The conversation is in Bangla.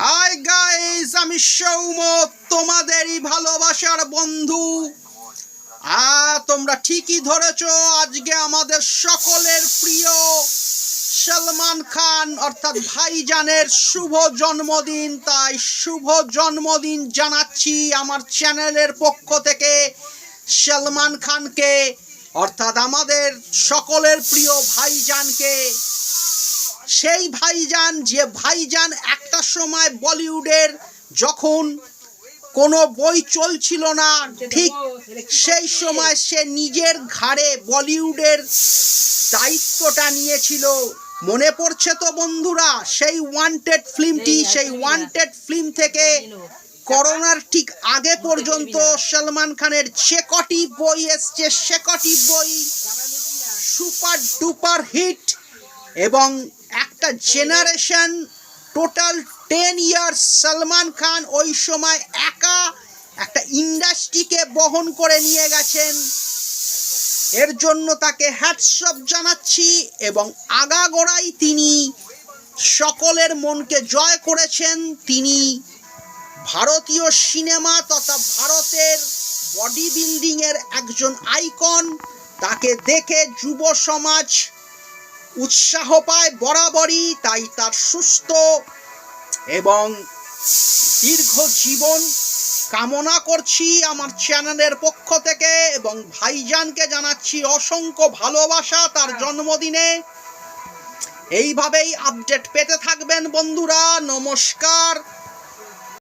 হাই গাইস আমি সৌম তোমাদেরই ভালোবাসার বন্ধু। আ, তোমরা ঠিকই ধরেছ, আজকে আমাদের সকলের প্রিয় সলমান খান, অর্থাৎ ভাইজানের শুভ জন্মদিন। তাই শুভ জন্মদিন জানাচ্ছি আমার চ্যানেলের পক্ষ থেকে সলমান খানকে, অর্থাৎ আমাদের সকলের প্রিয় ভাইজানকে। সেই ভাইজান, যে ভাইজান একটা সময় বলিউডের যখন কোনো বই চলছিল না, ঠিক সেই সময় সে নিজের ঘাড়ে বলিউডের দায়িত্বটা নিয়েছিল। মনে পড়ছে তো বন্ধুরা, সেই ওয়ান্টেড ফিল্মটি সেই ওয়ান্টেড ফিল্ম থেকে করোনার ঠিক আগে পর্যন্ত সলমান খানের যে কটি বই এসছে, সে কটি বই সুপার ডুপার হিট এবং একটা generation total ten years Salman Khan ওই সময় একা একটা ইন্ডাস্ট্রিকে বহন করে নিয়ে গেছেন। এর জন্য তাকে হ্যাটসঅপ জানাচ্ছি এবং আগাগোড়াই তিনি সকলের মনকে জয় করেছেন। তিনি ভারতীয় সিনেমা তথা ভারতের বডি বিল্ডিংয়ের একজন আইকন তাকে দেখে যুব সমাজ উৎসাহ পায় বরাবরই, তাই তার সুস্থ এবং দীর্ঘ জীবন কামনা করছি আমার চ্যানেলের পক্ষ থেকে এবং ভাইজানকে জানাচ্ছি অসংখ্য ভালোবাসা তার জন্মদিনে। এইভাবেই আপডেট পেতে থাকবেন বন্ধুরা, নমস্কার।